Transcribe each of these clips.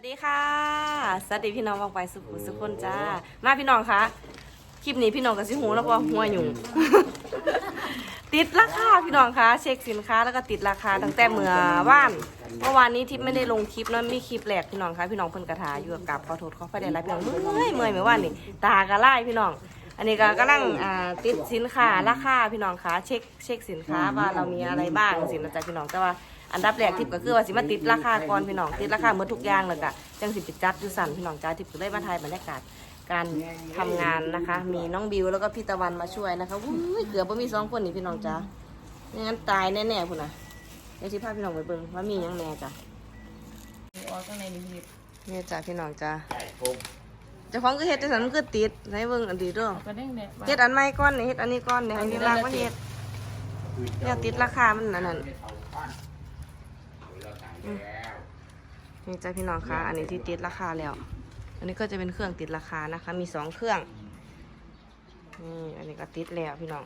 วัสดีค่ะ สวัสดีพี่น้องวางไปสุขุสุขคนจ้า มาพี่น้องคะคลิปนี้พี่น้องกับสิหูแล้วก็หัวหยุ่ง ติดราคาพี่น้องคะเช็คสินค้าแล้วก็ติดราคาตั้งแต่เมื่อว่านเมื่อวานนี้ทิปไม่ได้ลงคลิปเนอะมีคลิปแหลกพี่น้องคะพี่น้องเพิ่นกระถาอยู่กับขอโทษขอไฟได้ไรพี่น้องเมื่อยเมื่อยเมื่อวานนี่ตากระไล่พี่น้อง อันนี้ก็กำลังอ่าติดสินค้าราคาพี่น้องคะเช็คเช็คสินค้าว่าเรามีอะไรบ้างสินค้าพี่น้องแต่ว่า อันดับแรกทิปก็คือว่าสิมาติดราคาก่อนพี่น้องติดราคาเมื่อทุกอย่างเลยก็จังสิไปจัดอยู่สั่นพี่น้องจ้าทิปก็ได้มาถ่ายบรรยากาศการทำงานนะคะ มีน้องบิวแล้วก็พี่ตะวันมาช่วยนะคะวุ้ยเกือบว่ามีสองคนนี่พี่น้องจ้าไม่งั้นตายแน่ๆพุ่นนะเดี๋ยวสิพาพี่น้องไปเบิ่งว่ามีหยังแน่จ้ะออกข้างในนี่มีเนี่ยจ้ะพี่น้องจ้าเจ้าของก็เฮ็ดแต่สันมันก็ติดให้เบิ่งอันดีเด้วยกระเด้งแดดเฮ็ดอันใหม่ก่อนนี่เฮ็ดอันนี้ก่อนเดี๋ยวให้มีรางมาเฮ็ดเนี่ยติดราคามันอันนั้นอืม นี่จ้ะพี่น้องคะอันนี้ที่ติดราคาแล้ว อันนี้ก็จะเป็นเครื่องติดราคานะคะ มีสองเครื่องนี่อันนี้ก็ติดแล้วพี่น้อง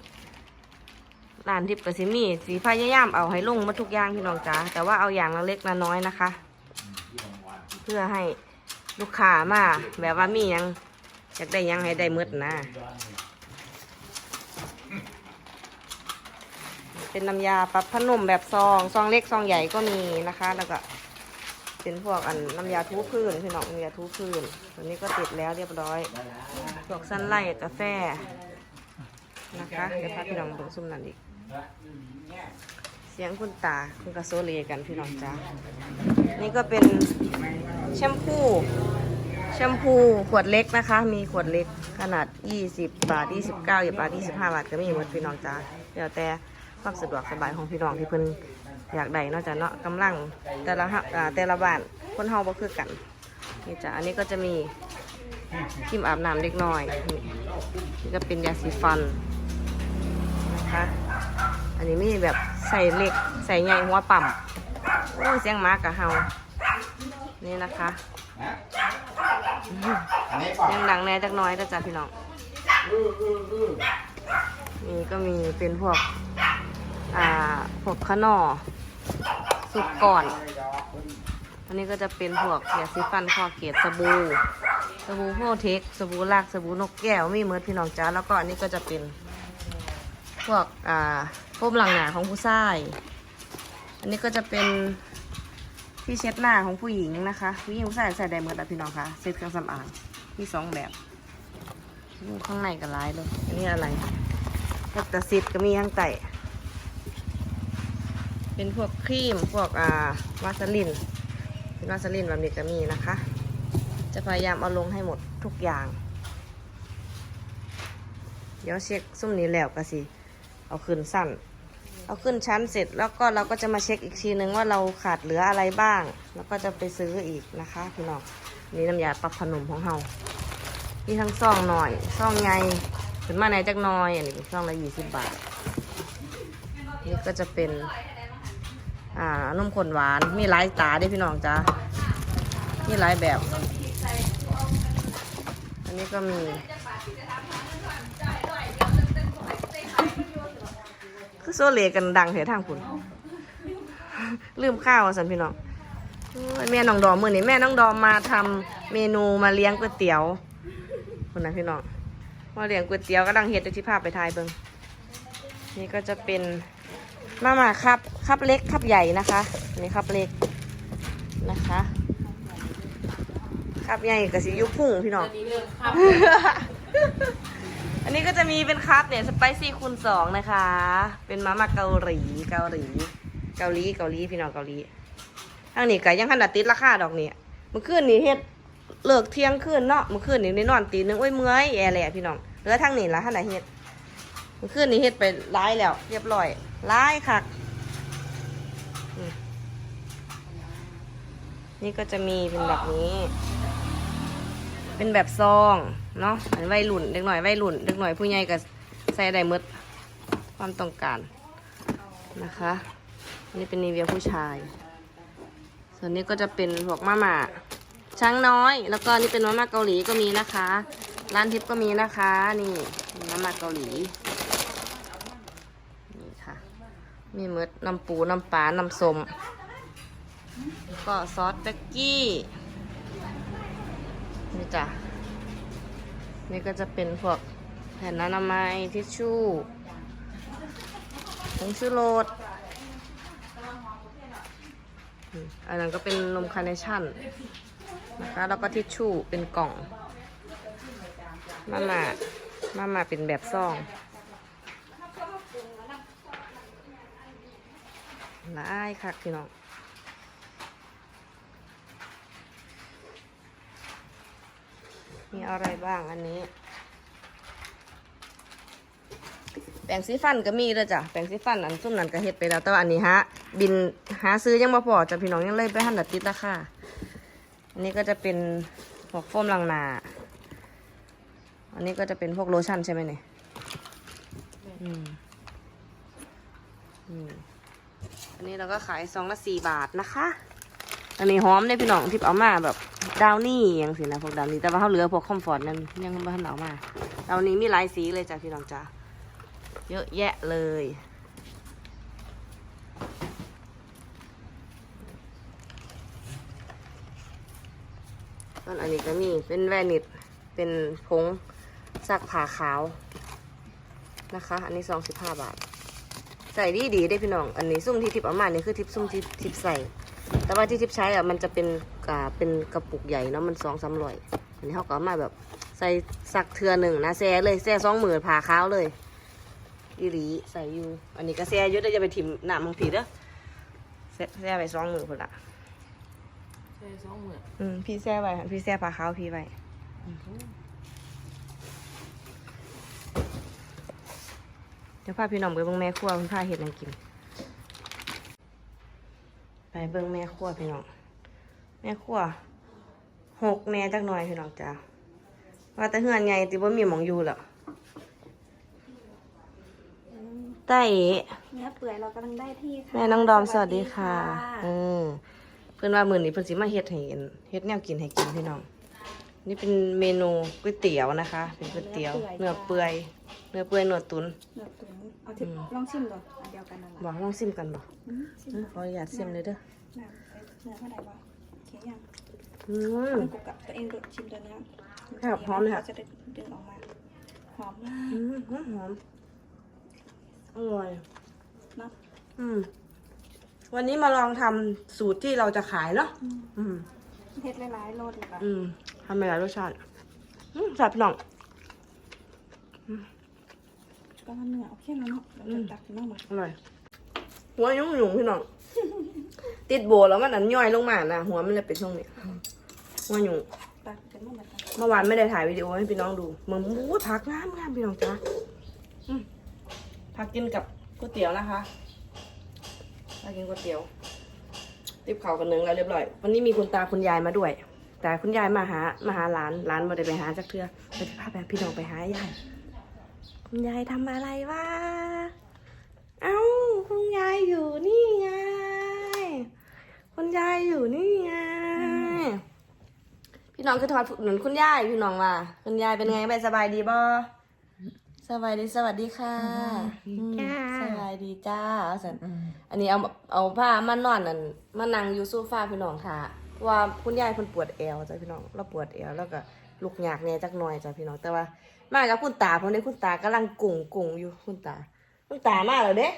ร้านทิพย์กับซิมีสีพยายามเอาให้ลงมาทุกอย่างพี่น้องจ้าแต่ว่าเอาอย่างละเล็กละน้อยนะคะ เพื่อให้ลูกค้ามาแบบว่ามีหยังอยากได้หยังให้ได้หมืดนะ เป็นน้ำยาปรับผ้านุ่มแบบซองซองเล็กซองใหญ่ก็มีนะคะ แล้วก็เป็นพวกอันน้ำยาทูพื้นพี่น้องน้ำยาทูพื้นตัวนี้ก็ติดแล้วเรียบร้อยพวกสั้นไล่กาแฟนะคะเดี๋ยวพาพี่น้องเบิ่งซุ่มนั่นอีก เสียงคุณตาคุณกระโซเลกันพี่น้องจ้านี่ก็เป็นแชมพูแชมพูขวดเล็กนะคะ มีขวดเล็กขนาด 20 บาท 29 บาท 25 บาทก็มีหมดพี่น้องจ้าเดี๋ยวแต่ ความสะดวกสบายของพี่น้องที่เพิ่นอยากได้นอกจากเนาะกำลังแต่ละฮะแต่ละบ้านคนเฮาบ่คือกันนี่จ้ะอันนี้ก็จะมีครีมอาบน้ำเล็กน้อยนี่ก็เป็นยาสีฟันนะคะอันนี้มีแบบใส่เล็กใส่ใหญ่หัวปั่มโอ้เสียงมากะเฮานี่นะคะเสียงดังแน่จักน้อยนะจ๊ะพี่น้องนี่ก็มีเป็นพวก อ่าพวกขนอสุกก่อน อันนี้ก็จะเป็นพวกยาสีฟันคอเกตสบู่สบู่โฮเทคสบู่ลากสบู่นกแก้วมีเมือพี่น้องจ้าแล้วก็อันนี้ก็จะเป็น พวกอ่าพวกหลังหนาของผู้ชาย อันนี้ก็จะเป็นที่เช็ดหน้าของผู้หญิงนะคะผู้หญิงผู้ชายใส่ได้หมดอะพี่น้องคะเซ็ตเครื่องสำอางมีสองแบบข้างในก็ร้ายเลยอันนี้อะไรแลคตาซิดก็มีข้างใต้ เป็นพวกครีม พวกอ่าวาสลิน เป็นวาสลินแบบนี้ก็มีนะคะ จะพยายามเอาลงให้หมดทุกอย่าง เดี๋ยวเช็คซุ่มนี้แล้วก็สิ เอาขึ้นสั้น เอาขึ้นชั้นเสร็จแล้วก็เราก็จะมาเช็คอีกทีนึงว่าเราขาดเหลืออะไรบ้าง แล้วก็จะไปซื้ออีกนะคะพี่น้อง นี่น้ำยาปรับผนมของเรามีทั้งซองหน่อยซองใหญ่ถึงมาไหนจักหน้อย อันนี้เป็นซองละยี่สิบบาท นี่ก็จะเป็น อ่านมข้นหวาน มีหลายตาด้วยพี่น้องจ้ามีหลายแบบ อันนี้ก็มี คือโซเลกันดังเสียทางคุณลืมข้าวสันพี่น้องอแม่น้องดอมมือนี้แม่น้องดอมมาทำเมนูมาเลี้ยงก๋วยเตี๋ยวคุณนะพี่น้องมาเลี้ยงก๋วยเตี๋ยวก็ดังเฮ็ดที่ภาพไปทายเบิงนี่ก็จะเป็น มาม่าครับครับเล็กครับใหญ่นะคะอันนี่ครับเล็กนะคะครับใหญ่กับสียุพุ่งพี่น้อง อันนี้เรื่องครับอันนี้ก็จะมีเป็นคัพเนี่ยสไปซี่คูณสองนะคะ เป็นมาม่าเกาหลีเกาหลี เกาหลีเกาหลีพี่น้องเกาหลีทางนี้ก็ยังขนาดติดราคาดอกเนี่ยเมื่อคืนนี้เฮ็ดเลิกเที่ยงคืนเนาะเมื่อคืนนี้ได้นอนตีหนึงโอ้ยเมื่อยแอร์แหละพี่น้องเหลือทางนี้ละท่านไหนเฮ็ดเมื่อคืนนี้เฮ็ดไปร้ายแล้ว เรียบร้อยร้ายคักอืมนี่ก็จะมีเป็นแบบนี้ เป็นแบบซองเนาะอันวัยรุ่นเด็กหน่อยวัยรุ่นเด็กหน่อยผู้ใหญ่ก็ใส่ได้หมดความต้องการนะคะนี่เป็นนีเวียผู้ชาย ส่วนนี้ก็จะเป็นพวกมาม่าช้างน้อย แล้วก็นี่เป็นมาม่าเกาหลีก็มีนะคะ ร้านทิพย์ก็มีนะคะ นี่มาม่าเกาหลีนี่ค่ะ มีหมดน้ำปู น้ำปลา น้ำสมก็ซอสเบกกี้จ้ะ นี่ก็จะเป็นพวกแผ่นอนามัยทิชชู่ผงชูรสอันนั้นก็เป็นนมคาร์เนชั่นนะคะ แล้วก็ทิชชู่เป็นกล่อง มาม่ามาม่าเป็นแบบซอง หลายคักพี่น้องมีอะไรบ้างอันนี้ แปรงสีฟันก็มีเลยจ้ะแปรงสีฟันอันซุ่มนั้นก็เฮ็ดไปแล้วแต่ว่าอันนี้ฮะ บินหาซื้อยังมาพอจ้ะพี่น้องยังเลยไปหันดัดติดราคาอันนี้ก็จะเป็นพวกโฟมล้างนา อันนี้ก็จะเป็นพวกโลชั่นใช่ไหมเนี่ยอืมอืม อันนี้เราก็ขายซองละสี่บาทนะคะ อันนี้หอมเนี่ยพี่น้องที่เอามาแบบดาวนี่อย่างสินะพวกดาวนี่แต่ว่าเขาเหลือพวกคอมฟอร์ตนั่นยังไม่ทันเอามาดาวนี้มีหลายสีเลยจ้ะพี่น้องจ้าเยอะแยะเลยส่วนอันนี้ก็มีเป็นแวนิตเป็นผงซักผ้าขาวนะคะ อันนี้ซองสิบห้าบาท ใส่ดีดีๆได้พี่น้อง อันนี้ซุ่มที่ทิปเอามานี่คือทิปซุ่มที่ทิปใส่ แต่ว่าที่ทิปใช้อะมันจะเป็นกาเป็นกระปุกใหญ่เนาะมันสองสามร้อยอันนี้เขาก็เอามาแบบใส่สักเทือหนึ่งนะแซ่เลยแซ่สองหมื่นผ่าขาวเลยอีหลีใส่อยู่ อันนี้ก็แซ่อยุ่ได้จะไปถิ่มหนามบางผีเด้อแซ่แซ่ไปสองหมื่นคนละใช่สองหมื่นอืมพี่แซ่ไว้หั่นพี่แซ่ผ่าขาวพี่ไว้ เดี๋ยวพาพี่น้องไปเบิ่งแม่ครัวคุณพาเห็ดหยังกิน ไปเบิ่งแม่ครัวพี่น้อง แม่ครัวหกแม่จักหน่อยพี่น้องจ้าว่าแต่เฮือนใหญ่ติบ่มีหมองอยู่แล้วใต้เอ๋เนื้อเปื่อยเรากำลังได้ที่ค่ะแม่น้องดอมสวัสดีค่ะเออเพิ่นว่ามื้อนี้เพิ่นสิมาเฮ็ดให้กินเฮ็ดแนวกินให้กินพี่น้อง นี่เป็นเมนูก๋วยเตี๋ยวนะคะ เป็นก๋วยเตี๋ยวเนื้อเปื่อยเนื้อเปื่อยเนื้อตุ๋นเนื้อตุ๋นเอาที่ลองชิมดูอันเดียวกันนั่นแหละบอกลองซิมกันบ่อืมชิมเออขออนุญาตซิมเลยเด้อเนื้อเนื้อเท่าไหร่วะเขียนยังอืม มันกูกับตัวเองดูชิมตัวเนื้อครับหอมเลยค่ะ จะได้ดึงออกมาหอมมากอืมหอมหอมอร่อย เนาะอืม วันนี้มาลองทำสูตรที่เราจะขายเนาะอืมเผ็ดหลายๆโลดีกว่าอืมทำไปหลายรสชาติอืมจับหน่องก็เนื้อโอเคแล้วเนาะเราจะตักขึ้นมาหมดอร่อยหัวยุ่งยุ่งพี่น้อง ติดโบแล้วมันอันย่อยลงมานะหัวมันเลยเป็นช่วงนี้หัวยุ่งตักขึ้นมาหมดเมื่อวานไม่ได้ถ่ายวิดีโอให้พี่น้องดูมึงอู้ผักงามงามพี่น้องจ้าอืมผักกินกับก๋วยเตี๋ยวนะคะผักกินก๋วยเตี๋ยวติบเขาวกันหนึ่งแล้วเรียบร้อย วันนี้มีคุณตาคุณยายมาด้วย แต่คุณยายมาหามาหาหลานหลานมาได้ไปหาจักเทือไปพาแบบพี่น้องไปหายายคุณยายทำอะไรวะเอ้าคุณยายอยู่นี่ไงคุณยายอยู่นี่ไงพี่น้องคือทอดหนุนคุณยายพี่น้องว่าคุณยายเป็นไงไปสบายดีบ่สบายดีสวัสดีค่ะอืมสบายดีจ้าเอาสันอันนี้เอาเอาผ้ามานอนนั่นมานั่งอยู่โซฟาพี่น้องค่ะเพราะ ว่าคุณยายเพิ่นปวดเอวจ้ะพี่น้องเราปวดเอวแล้วก็ลุกยากแหน่จักหน่อยจ้ะพี่น้องแต่ว่ามากับคุณตาเพราะนี้คุณตากำลังกุ่งกุ่งอยู่คุณตา คุณตามาแล้วเด้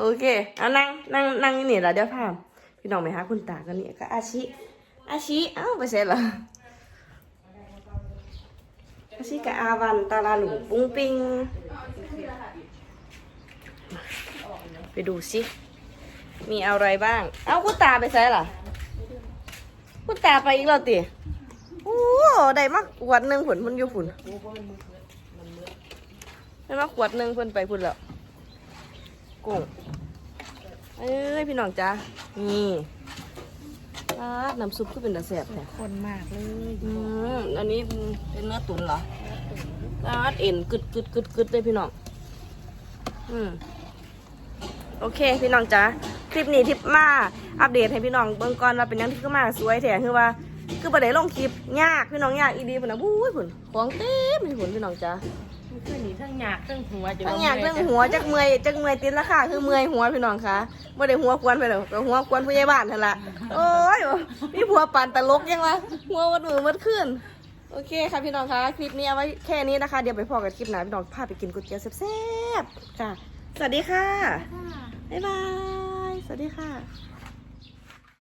โอเคเอานั่งนั่งนั่งอยู่นี่แล้วเดี๋ยวพาพี่น้องไปหาคุณตากันนี่ก็อาชิอาชิเอ้าไปเสร็จเหรออาชิกับอาวันตาลาหลุงปุ้งปิงไปดูสิ มีอะไรบ้าง เอ้าคุณตาไปใส่ล่ะคุณตาไปอีกแล้วติโอ้ได้มากขวดหนึ่งผุนพุ่นอยู่ผุนได้มากขวดหนึ่งเพิ่นไปพุ่นแล้วกุ้งเอ้ยพี่น้องจ้านี่ราดน้ำซุปก็เป็นตะแสบแท้คนมากเลยอืมอันนี้เป็นเนื้อตุ๋นเหรอราดเอ็นกึดกึดกึดกึดเลยพี่น้อง อืม โอเค พี่น้องจ้า คลิปนี้ทิปมาอัปเดตให้พี่น้องเบิ่งก่อนว่าเป็นหยังที่ขึ้นมาสวยแท้คือว่า คือประเดี๋ยวลงคลิปยากพี่น้องยากอีดีพุ่นนะบู้ยพุ่นของเต็มเลยพุ่นพี่น้องจ้ามันขึ้นนี่ทั้งหยากทั้งหัวจะทั้งอยากทั้งหัวจักเมื่อยจักเมื่อยติดราคาคือเมื่อยหัวพี่น้องคะบ่ได้หัวควนไปแล้วก็หัวควนผู้ใหญ่บ้านนั่นล่ะโอ้ยมีผัวปานตลกยังวะหัววัดมือวัดขึ้นโอเคค่ะพี่น้องคะคลิปนี้เอาไว้แค่นี้นะคะ เดี๋ยวไปพอกันคลิปหน้าพี่น้องพาไปกินก๋วยเตี๋ยวแซ่บๆจ้ะสวัสดีค่ะ บ๊ายบาย สวัสดีค่ะ